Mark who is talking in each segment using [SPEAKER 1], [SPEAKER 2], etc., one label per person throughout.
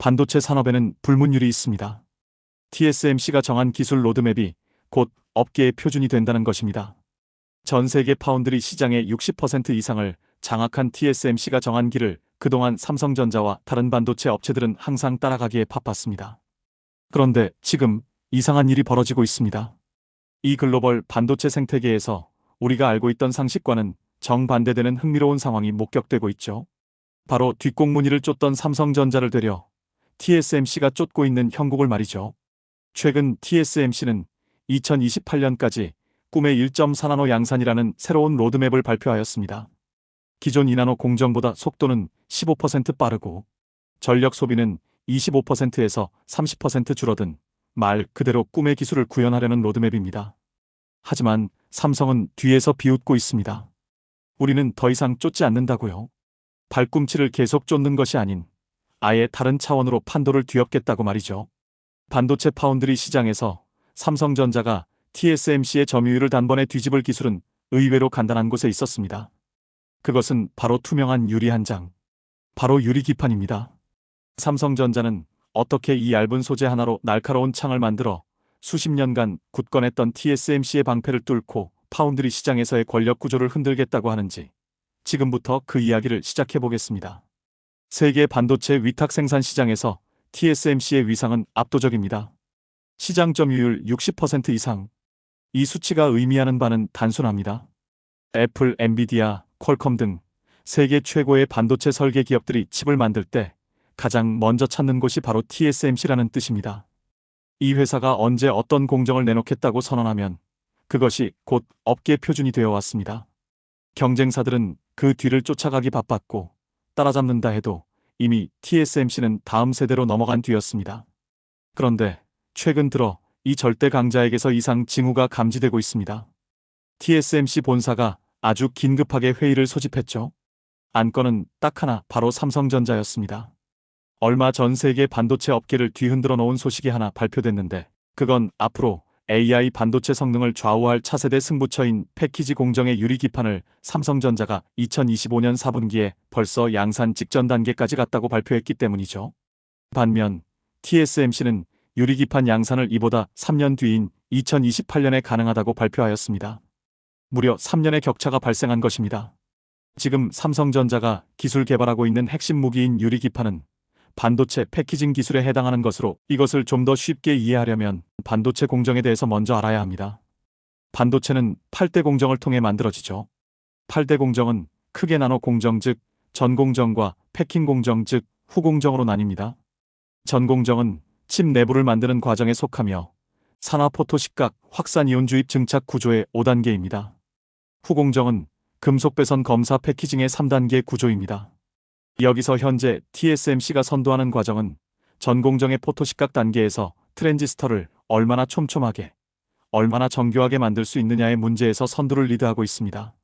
[SPEAKER 1] 반도체 산업에는 불문율이 있습니다. TSMC가 정한 기술 로드맵이 곧 업계의 표준이 된다는 것입니다. 전 세계 파운드리 시장의 60% 이상을 장악한 TSMC가 정한 길을 그동안 삼성전자와 다른 반도체 업체들은 항상 따라가기에 바빴습니다. 그런데 지금 이상한 일이 벌어지고 있습니다. 이 글로벌 반도체 생태계에서 우리가 알고 있던 상식과는 정반대되는 흥미로운 상황이 목격되고 있죠. 바로 뒷공무니를 쫓던 삼성전자를 되려 TSMC가 쫓고 있는 형국을 말이죠. 최근 TSMC는 2028년까지 꿈의 1.4나노 양산이라는 새로운 로드맵을 발표하였습니다. 기존 2나노 공정보다 속도는 15% 빠르고 전력 소비는 25%에서 30% 줄어든 말 그대로 꿈의 기술을 구현하려는 로드맵입니다. 하지만 삼성은 뒤에서 비웃고 있습니다. 우리는 더 이상 쫓지 않는다고요. 발꿈치를 계속 쫓는 것이 아닌 아예 다른 차원으로 판도를 뒤엎겠다고 말이죠. 반도체 파운드리 시장에서 삼성전자가 TSMC의 점유율을 단번에 뒤집을 기술은 의외로 간단한 곳에 있었습니다. 그것은 바로 투명한 유리 한 장. 바로 유리 기판입니다. 삼성전자는 어떻게 이 얇은 소재 하나로 날카로운 창을 만들어 수십 년간 굳건했던 TSMC의 방패를 뚫고 파운드리 시장에서의 권력 구조를 흔들겠다고 하는지 지금부터 그 이야기를 시작해 보겠습니다. 세계 반도체 위탁 생산 시장에서 TSMC의 위상은 압도적입니다. 시장 점유율 60% 이상. 이 수치가 의미하는 바는 단순합니다. 애플, 엔비디아, 퀄컴 등 세계 최고의 반도체 설계 기업들이 칩을 만들 때 가장 먼저 찾는 곳이 바로 TSMC라는 뜻입니다. 이 회사가 언제 어떤 공정을 내놓겠다고 선언하면 그것이 곧 업계 표준이 되어 왔습니다. 경쟁사들은 그 뒤를 쫓아가기 바빴고 따라잡는다 해도 이미 TSMC는 다음 세대로 넘어간 뒤였습니다. 그런데 최근 들어 이 절대 강자에게서 이상 징후가 감지되고 있습니다. TSMC 본사가 아주 긴급하게 회의를 소집했죠. 안건은 딱 하나 바로 삼성전자였습니다. 얼마 전 세계 반도체 업계를 뒤흔들어 놓은 소식이 하나 발표됐는데 그건 앞으로 AI 반도체 성능을 좌우할 차세대 승부처인 패키지 공정의 유리 기판을 삼성전자가 2025년 4분기에 벌써 양산 직전 단계까지 갔다고 발표했기 때문이죠. 반면 TSMC는 유리 기판 양산을 이보다 3년 뒤인 2028년에 가능하다고 발표하였습니다. 무려 3년의 격차가 발생한 것입니다. 지금 삼성전자가 기술 개발하고 있는 핵심 무기인 유리 기판은 반도체 패키징 기술에 해당하는 것으로 이것을 좀 더 쉽게 이해하려면 반도체 공정에 대해서 먼저 알아야 합니다. 반도체는 8대 공정을 통해 만들어지죠. 8대 공정은 크게 나눠 공정 즉 전공정과 패킹 공정 즉 후공정으로 나뉩니다. 전공정은 칩 내부를 만드는 과정에 속하며 산화 포토 식각 확산 이온 주입 증착 구조의 5단계입니다. 후공정은 금속 배선 검사 패키징의 3단계 구조입니다. 여기서 현재 TSMC가 선도하는 과정은 전공정의 포토식각 단계에서 트랜지스터를 얼마나 촘촘하게, 얼마나 정교하게 만들 수 있느냐의 문제에서 선두를 리드하고 있습니다.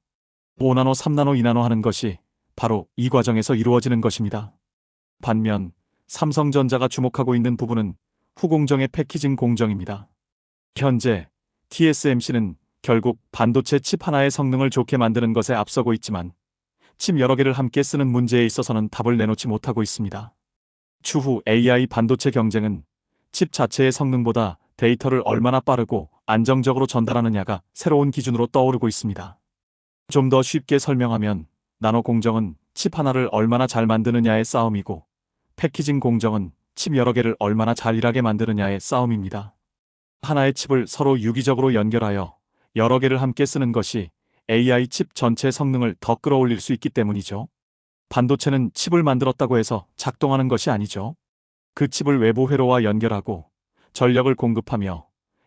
[SPEAKER 1] 5나노, 3나노, 2나노 하는 것이 바로 이 과정에서 이루어지는 것입니다. 반면 삼성전자가 주목하고 있는 부분은 후공정의 패키징 공정입니다. 현재 TSMC는 결국 반도체 칩 하나의 성능을 좋게 만드는 것에 앞서고 있지만 칩 여러 개를 함께 쓰는 문제에 있어서는 답을 내놓지 못하고 있습니다. 추후 AI 반도체 경쟁은 칩 자체의 성능보다 데이터를 얼마나 빠르고 안정적으로 전달하느냐가 새로운 기준으로 떠오르고 있습니다. 좀 더 쉽게 설명하면 나노 공정은 칩 하나를 얼마나 잘 만드느냐의 싸움이고 패키징 공정은 칩 여러 개를 얼마나 잘 일하게 만드느냐의 싸움입니다. 하나의 칩을 서로 유기적으로 연결하여 여러 개를 함께 쓰는 것이 AI 칩 전체 성능을 더 끌어올릴 수 있기 때문이죠. 반도체는 칩을 만들었다고 해서 작동하는 것이 아니죠. 그 칩을 외부 회로와 연결하고 전력을 공급하며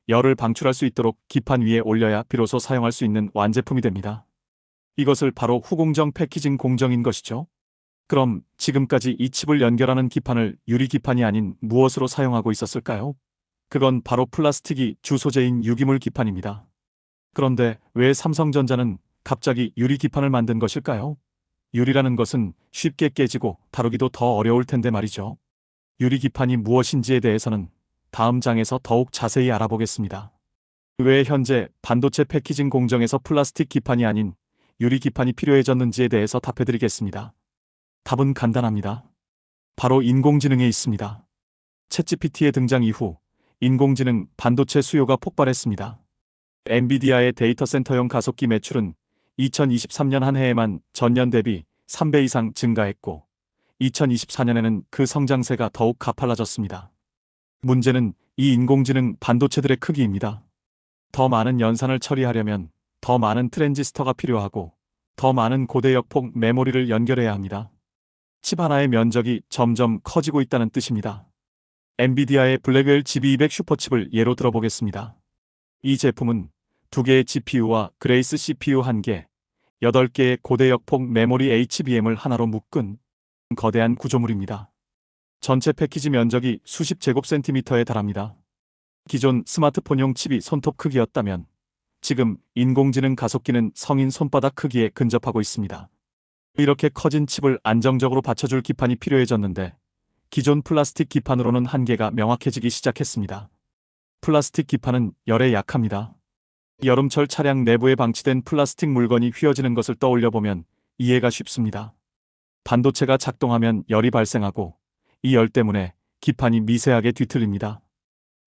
[SPEAKER 1] 열을 방출할 수 있도록 기판 위에 올려야 비로소 사용할 수 있는 완제품이 됩니다. 이것을 바로 후공정 패키징 공정인 것이죠. 그럼 지금까지 이 칩을 연결하는 기판을 유리 기판이 아닌 무엇으로 사용하고 있었을까요? 그건 바로 플라스틱이 주 소재인 유기물 기판입니다. 그런데 왜 삼성전자는 갑자기 유리 기판을 만든 것일까요? 유리라는 것은 쉽게 깨지고 다루기도 더 어려울 텐데 말이죠. 유리 기판이 무엇인지에 대해서는 다음 장에서 더욱 자세히 알아보겠습니다. 왜 현재 반도체 패키징 공정에서 플라스틱 기판이 아닌 유리 기판이 필요해졌는지에 대해서 답해드리겠습니다. 답은 간단합니다. 바로 인공지능에 있습니다. 챗GPT의 등장 이후 인공지능 반도체 수요가 폭발했습니다. 엔비디아의 데이터 센터용 가속기 매출은 2023년 한 해에만 전년 대비 3배 이상 증가했고 2024년에는 그 성장세가 더욱 가팔라졌습니다. 문제는 이 인공지능 반도체들의 크기입니다. 더 많은 연산을 처리하려면 더 많은 트랜지스터가 필요하고 더 많은 고대역폭 메모리를 연결해야 합니다. 칩 하나의 면적이 점점 커지고 있다는 뜻입니다. 엔비디아의 블랙웰 GB200 슈퍼칩을 예로 들어보겠습니다. 이 제품은 두 개의 GPU와 그레이스 CPU 한 개, 8개의 고대 역폭 메모리 HBM을 하나로 묶은 거대한 구조물입니다. 전체 패키지 면적이 수십 제곱센티미터에 달합니다. 기존 스마트폰용 칩이 손톱 크기였다면 지금 인공지능 가속기는 성인 손바닥 크기에 근접하고 있습니다. 이렇게 커진 칩을 안정적으로 받쳐줄 기판이 필요해졌는데 기존 플라스틱 기판으로는 한계가 명확해지기 시작했습니다. 플라스틱 기판은 열에 약합니다. 여름철 차량 내부에 방치된 플라스틱 물건이 휘어지는 것을 떠올려 보면 이해가 쉽습니다. 반도체가 작동하면 열이 발생하고 이 열 때문에 기판이 미세하게 뒤틀립니다.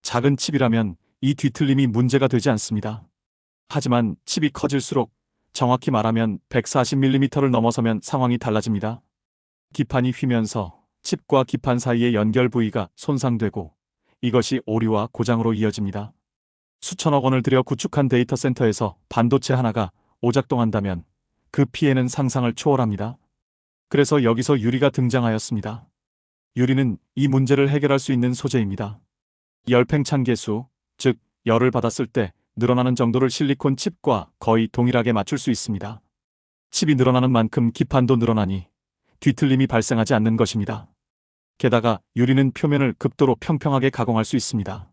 [SPEAKER 1] 작은 칩이라면 이 뒤틀림이 문제가 되지 않습니다. 하지만 칩이 커질수록 정확히 말하면 140mm를 넘어서면 상황이 달라집니다. 기판이 휘면서 칩과 기판 사이의 연결 부위가 손상되고 이것이 오류와 고장으로 이어집니다. 수천억 원을 들여 구축한 데이터 센터에서 반도체 하나가 오작동한다면 그 피해는 상상을 초월합니다. 그래서 여기서 유리가 등장하였습니다. 유리는 이 문제를 해결할 수 있는 소재입니다. 열팽창 계수, 즉 열을 받았을 때 늘어나는 정도를 실리콘 칩과 거의 동일하게 맞출 수 있습니다. 칩이 늘어나는 만큼 기판도 늘어나니 뒤틀림이 발생하지 않는 것입니다. 게다가 유리는 표면을 극도로 평평하게 가공할 수 있습니다.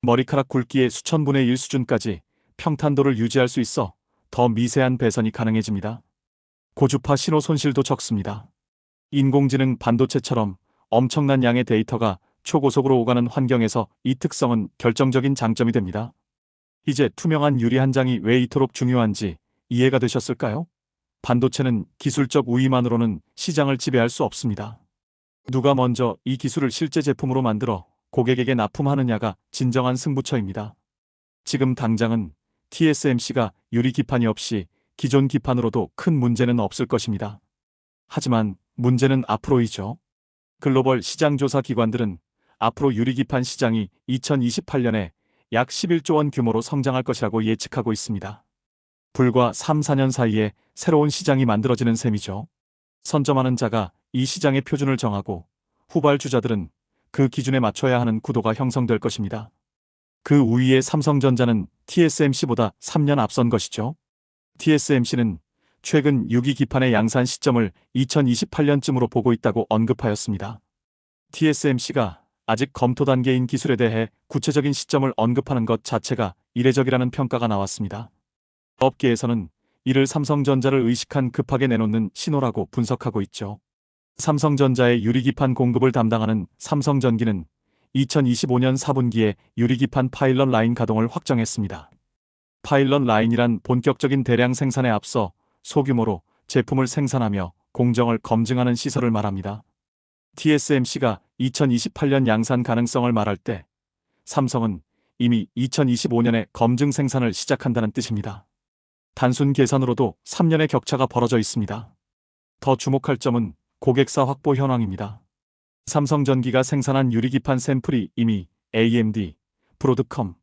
[SPEAKER 1] 머리카락 굵기의 수천분의 1 수준까지 평탄도를 유지할 수 있어 더 미세한 배선이 가능해집니다. 고주파 신호 손실도 적습니다. 인공지능 반도체처럼 엄청난 양의 데이터가 초고속으로 오가는 환경에서 이 특성은 결정적인 장점이 됩니다. 이제 투명한 유리 한 장이 왜 이토록 중요한지 이해가 되셨을까요? 반도체는 기술적 우위만으로는 시장을 지배할 수 없습니다. 누가 먼저 이 기술을 실제 제품으로 만들어 고객에게 납품하느냐가 진정한 승부처입니다. 지금 당장은 TSMC가 유리 기판이 없이 기존 기판으로도 큰 문제는 없을 것입니다. 하지만 문제는 앞으로이죠. 글로벌 시장조사 기관들은 앞으로 유리 기판 시장이 2028년에 약 11조 원 규모로 성장할 것이라고 예측하고 있습니다. 불과 3, 4년 사이에 새로운 시장이 만들어지는 셈이죠. 선점하는 자가 이 시장의 표준을 정하고 후발주자들은 그 기준에 맞춰야 하는 구도가 형성될 것입니다. 그 우위의 삼성전자는 TSMC보다 3년 앞선 것이죠. TSMC는 최근 6기 기판의 양산 시점을 2028년쯤으로 보고 있다고 언급하였습니다. TSMC가 아직 검토 단계인 기술에 대해 구체적인 시점을 언급하는 것 자체가 이례적이라는 평가가 나왔습니다. 업계에서는 이를 삼성전자를 의식한 급하게 내놓는 신호라고 분석하고 있죠. 삼성전자의 유리기판 공급을 담당하는 삼성전기는 2025년 4분기에 유리기판 파일럿 라인 가동을 확정했습니다. 파일럿 라인이란 본격적인 대량 생산에 앞서 소규모로 제품을 생산하며 공정을 검증하는 시설을 말합니다. TSMC가 2028년 양산 가능성을 말할 때 삼성은 이미 2025년에 검증 생산을 시작한다는 뜻입니다. 단순 계산으로도 3년의 격차가 벌어져 있습니다. 더 주목할 점은 고객사 확보 현황입니다. 삼성전기가 생산한 유리기판 샘플이 이미 AMD, 브로드컴,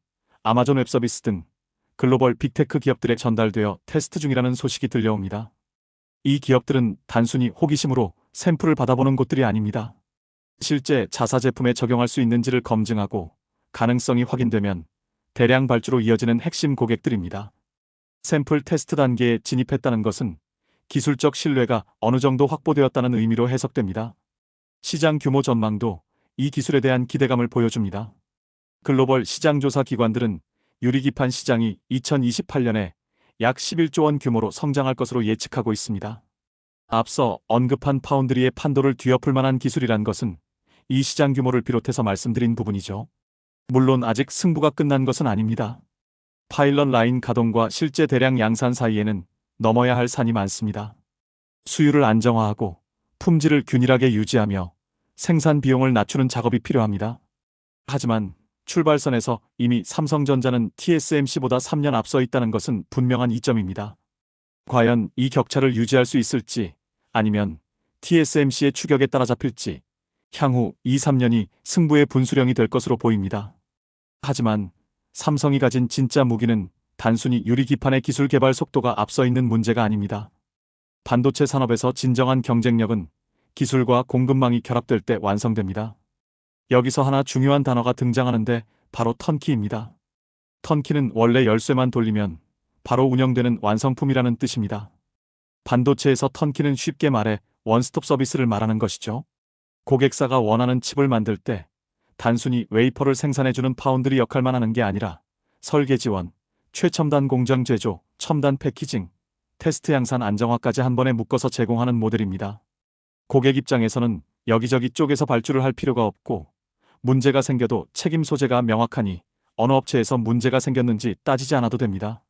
[SPEAKER 1] 아마존 웹서비스 등 글로벌 빅테크 기업들에 전달되어 테스트 중이라는 소식이 들려옵니다. 이 기업들은 단순히 호기심으로 샘플을 받아보는 곳들이 아닙니다. 실제 자사 제품에 적용할 수 있는지를 검증하고 가능성이 확인되면 대량 발주로 이어지는 핵심 고객들입니다. 샘플 테스트 단계에 진입했다는 것은 기술적 신뢰가 어느 정도 확보되었다는 의미로 해석됩니다. 시장 규모 전망도 이 기술에 대한 기대감을 보여줍니다. 글로벌 시장조사 기관들은 유리기판 시장이 2028년에 약 11조 원 규모로 성장할 것으로 예측하고 있습니다. 앞서 언급한 파운드리의 판도를 뒤엎을 만한 기술이란 것은 이 시장 규모를 비롯해서 말씀드린 부분이죠. 물론 아직 승부가 끝난 것은 아닙니다. 파일럿 라인 가동과 실제 대량 양산 사이에는 넘어야 할 산이 많습니다. 수율을 안정화하고 품질을 균일하게 유지하며 생산 비용을 낮추는 작업이 필요합니다. 하지만 출발선에서 이미 삼성전자는 TSMC보다 3년 앞서 있다는 것은 분명한 이점입니다. 과연 이 격차를 유지할 수 있을지 아니면 TSMC의 추격에 따라잡힐지 향후 2, 3년이 승부의 분수령이 될 것으로 보입니다. 하지만 삼성이 가진 진짜 무기는 단순히 유리기판의 기술 개발 속도가 앞서 있는 문제가 아닙니다. 반도체 산업에서 진정한 경쟁력은 기술과 공급망이 결합될 때 완성됩니다. 여기서 하나 중요한 단어가 등장하는데 바로 턴키입니다. 턴키는 원래 열쇠만 돌리면 바로 운영되는 완성품이라는 뜻입니다. 반도체에서 턴키는 쉽게 말해 원스톱 서비스를 말하는 것이죠. 고객사가 원하는 칩을 만들 때 단순히 웨이퍼를 생산해주는 파운드리 역할만 하는 게 아니라 설계 지원, 최첨단 공정 제조, 첨단 패키징, 테스트 양산 안정화까지 한 번에 묶어서 제공하는 모델입니다. 고객 입장에서는 여기저기 쪼개서 발주를 할 필요가 없고 문제가 생겨도 책임 소재가 명확하니 어느 업체에서 문제가 생겼는지 따지지 않아도 됩니다.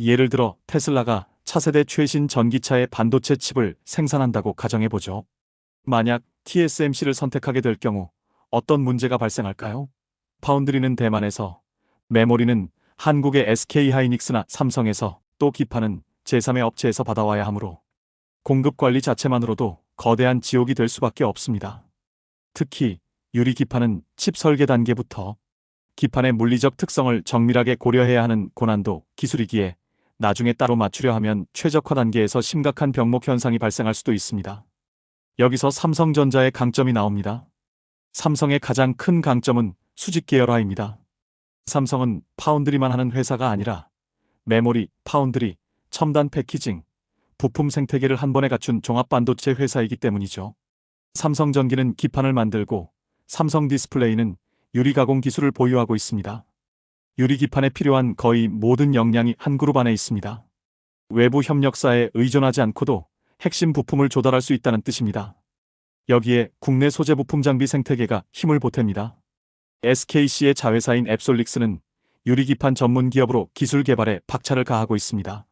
[SPEAKER 1] 예를 들어 테슬라가 차세대 최신 전기차의 반도체 칩을 생산한다고 가정해보죠. 만약 TSMC를 선택하게 될 경우 어떤 문제가 발생할까요? 파운드리는 대만에서, 메모리는 한국의 SK 하이닉스나 삼성에서 또 기판은 제3의 업체에서 받아와야 하므로 공급 관리 자체만으로도 거대한 지옥이 될 수밖에 없습니다. 특히 유리 기판은 칩 설계 단계부터 기판의 물리적 특성을 정밀하게 고려해야 하는 고난도 기술이기에 나중에 따로 맞추려 하면 최적화 단계에서 심각한 병목 현상이 발생할 수도 있습니다. 여기서 삼성전자의 강점이 나옵니다. 삼성의 가장 큰 강점은 수직 계열화입니다. 삼성은 파운드리만 하는 회사가 아니라 메모리, 파운드리, 첨단 패키징, 부품 생태계를 한 번에 갖춘 종합 반도체 회사이기 때문이죠. 삼성전기는 기판을 만들고 삼성 디스플레이는 유리 가공 기술을 보유하고 있습니다. 유리 기판에 필요한 거의 모든 역량이 한 그룹 안에 있습니다. 외부 협력사에 의존하지 않고도 핵심 부품을 조달할 수 있다는 뜻입니다. 여기에 국내 소재 부품 장비 생태계가 힘을 보탭니다. SKC의 자회사인 앱솔릭스는 유리기판 전문 기업으로 기술 개발에 박차를 가하고 있습니다.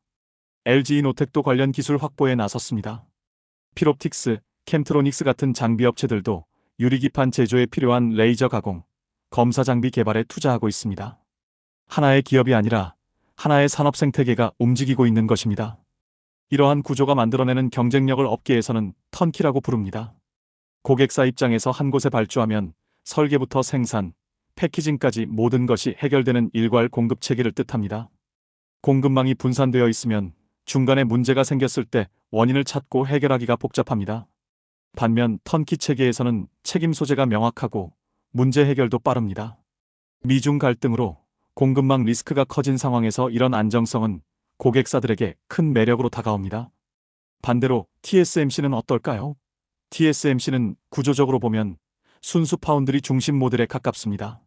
[SPEAKER 1] LG 노텍도 관련 기술 확보에 나섰습니다. 피롭틱스, 캠트로닉스 같은 장비 업체들도 유리기판 제조에 필요한 레이저 가공, 검사 장비 개발에 투자하고 있습니다. 하나의 기업이 아니라 하나의 산업 생태계가 움직이고 있는 것입니다. 이러한 구조가 만들어내는 경쟁력을 업계에서는 턴키라고 부릅니다. 고객사 입장에서 한 곳에 발주하면 설계부터 생산, 패키징까지 모든 것이 해결되는 일괄 공급 체계를 뜻합니다. 공급망이 분산되어 있으면 중간에 문제가 생겼을 때 원인을 찾고 해결하기가 복잡합니다. 반면 턴키 체계에서는 책임 소재가 명확하고 문제 해결도 빠릅니다. 미중 갈등으로 공급망 리스크가 커진 상황에서 이런 안정성은 고객사들에게 큰 매력으로 다가옵니다. 반대로 TSMC는 어떨까요? TSMC는 구조적으로 보면 순수 파운드리 중심 모델에 가깝습니다.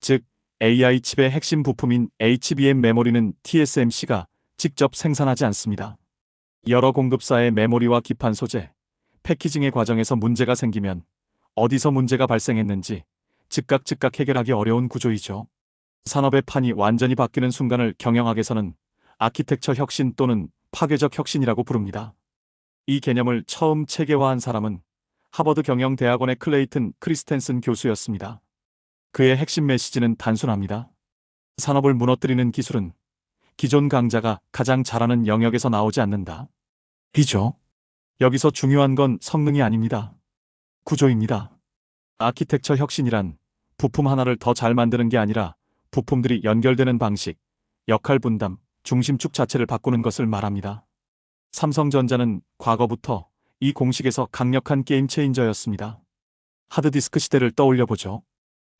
[SPEAKER 1] 즉, AI 칩의 핵심 부품인 HBM 메모리는 TSMC가 직접 생산하지 않습니다. 여러 공급사의 메모리와 기판 소재, 패키징의 과정에서 문제가 생기면 어디서 문제가 발생했는지 즉각 즉각 해결하기 어려운 구조이죠. 산업의 판이 완전히 바뀌는 순간을 경영학에서는 아키텍처 혁신 또는 파괴적 혁신이라고 부릅니다. 이 개념을 처음 체계화한 사람은 하버드 경영대학원의 클레이튼 크리스텐슨 교수였습니다. 그의 핵심 메시지는 단순합니다. 산업을 무너뜨리는 기술은 기존 강자가 가장 잘하는 영역에서 나오지 않는다. 이죠. 여기서 중요한 건 성능이 아닙니다. 구조입니다. 아키텍처 혁신이란 부품 하나를 더 잘 만드는 게 아니라 부품들이 연결되는 방식, 역할 분담, 중심축 자체를 바꾸는 것을 말합니다. 삼성전자는 과거부터 이 공식에서 강력한 게임 체인저였습니다. 하드디스크 시대를 떠올려 보죠.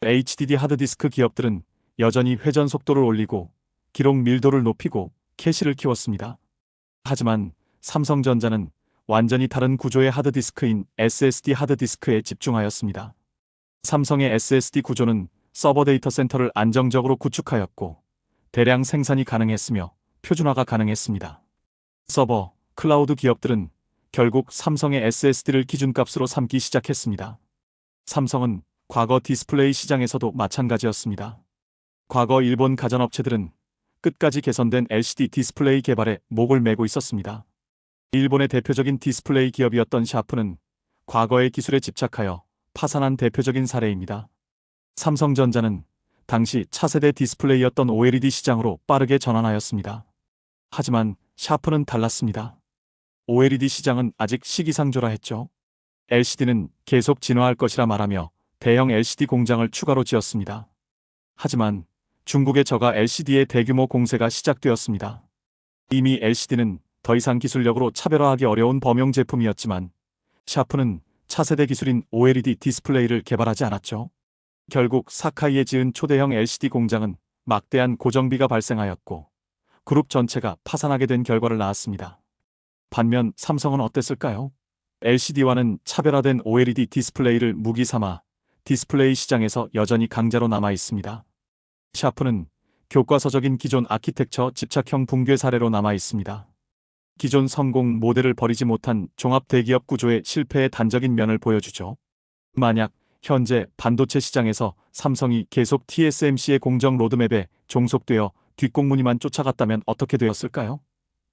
[SPEAKER 1] HDD 하드디스크 기업들은 여전히 회전 속도를 올리고 기록 밀도를 높이고 캐시를 키웠습니다. 하지만 삼성전자는 완전히 다른 구조의 하드디스크인 SSD 하드디스크에 집중하였습니다. 삼성의 SSD 구조는 서버 데이터 센터를 안정적으로 구축하였고 대량 생산이 가능했으며 표준화가 가능했습니다. 서버, 클라우드 기업들은 결국 삼성의 SSD를 기준값으로 삼기 시작했습니다. 삼성은 과거 디스플레이 시장에서도 마찬가지였습니다. 과거 일본 가전업체들은 끝까지 개선된 LCD 디스플레이 개발에 목을 메고 있었습니다. 일본의 대표적인 디스플레이 기업이었던 샤프는 과거의 기술에 집착하여 파산한 대표적인 사례입니다. 삼성전자는 당시 차세대 디스플레이였던 OLED 시장으로 빠르게 전환하였습니다. 하지만 샤프는 달랐습니다. OLED 시장은 아직 시기상조라 했죠. LCD는 계속 진화할 것이라 말하며 대형 LCD 공장을 추가로 지었습니다. 하지만 중국의 저가 LCD의 대규모 공세가 시작되었습니다. 이미 LCD는 더 이상 기술력으로 차별화하기 어려운 범용 제품이었지만 샤프는 차세대 기술인 OLED 디스플레이를 개발하지 않았죠. 결국 사카이에 지은 초대형 LCD 공장은 막대한 고정비가 발생하였고 그룹 전체가 파산하게 된 결과를 낳았습니다. 반면 삼성은 어땠을까요? LCD와는 차별화된 OLED 디스플레이를 무기 삼아 디스플레이 시장에서 여전히 강자로 남아 있습니다. 샤프는 교과서적인 기존 아키텍처 집착형 붕괴 사례로 남아 있습니다. 기존 성공 모델을 버리지 못한 종합 대기업 구조의 실패의 단적인 면을 보여주죠. 만약 현재 반도체 시장에서 삼성이 계속 TSMC의 공정 로드맵에 종속되어 뒷공무니만 쫓아갔다면 어떻게 되었을까요?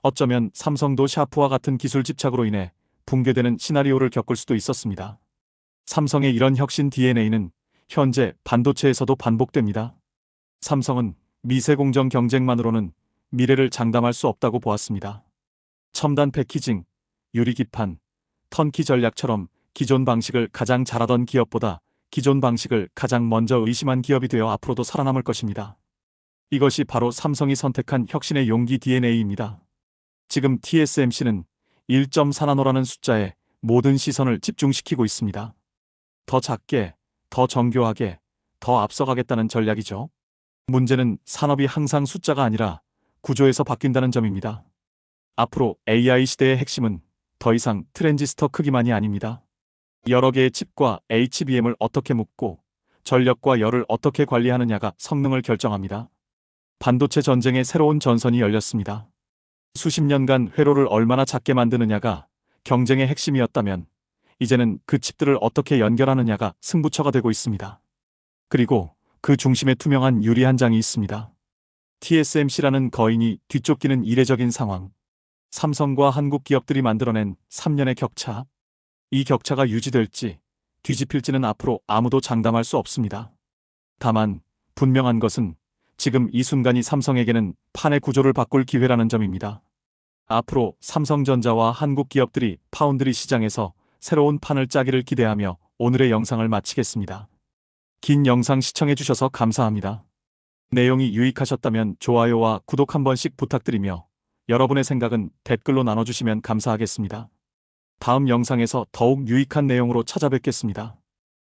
[SPEAKER 1] 어쩌면 삼성도 샤프와 같은 기술 집착으로 인해 붕괴되는 시나리오를 겪을 수도 있었습니다. 삼성의 이런 혁신 DNA는 현재 반도체에서도 반복됩니다. 삼성은 미세공정 경쟁만으로는 미래를 장담할 수 없다고 보았습니다. 첨단 패키징, 유리기판, 턴키 전략처럼 기존 방식을 가장 잘하던 기업보다 기존 방식을 가장 먼저 의심한 기업이 되어 앞으로도 살아남을 것입니다. 이것이 바로 삼성이 선택한 혁신의 용기 DNA입니다. 지금 TSMC는 1.4나노라는 숫자에 모든 시선을 집중시키고 있습니다. 더 작게, 더 정교하게, 더 앞서가겠다는 전략이죠. 문제는 산업이 항상 숫자가 아니라 구조에서 바뀐다는 점입니다. 앞으로 AI 시대의 핵심은 더 이상 트랜지스터 크기만이 아닙니다. 여러 개의 칩과 HBM을 어떻게 묶고 전력과 열을 어떻게 관리하느냐가 성능을 결정합니다. 반도체 전쟁의 새로운 전선이 열렸습니다. 수십 년간 회로를 얼마나 작게 만드느냐가 경쟁의 핵심이었다면 이제는 그 칩들을 어떻게 연결하느냐가 승부처가 되고 있습니다. 그리고 그 중심에 투명한 유리 한 장이 있습니다. TSMC라는 거인이 뒤쫓기는 이례적인 상황. 삼성과 한국 기업들이 만들어낸 3년의 격차. 이 격차가 유지될지 뒤집힐지는 앞으로 아무도 장담할 수 없습니다. 다만 분명한 것은 지금 이 순간이 삼성에게는 판의 구조를 바꿀 기회라는 점입니다. 앞으로 삼성전자와 한국 기업들이 파운드리 시장에서 새로운 판을 짜기를 기대하며 오늘의 영상을 마치겠습니다. 긴 영상 시청해주셔서 감사합니다. 내용이 유익하셨다면 좋아요와 구독 한 번씩 부탁드리며 여러분의 생각은 댓글로 나눠주시면 감사하겠습니다. 다음 영상에서 더욱 유익한 내용으로 찾아뵙겠습니다.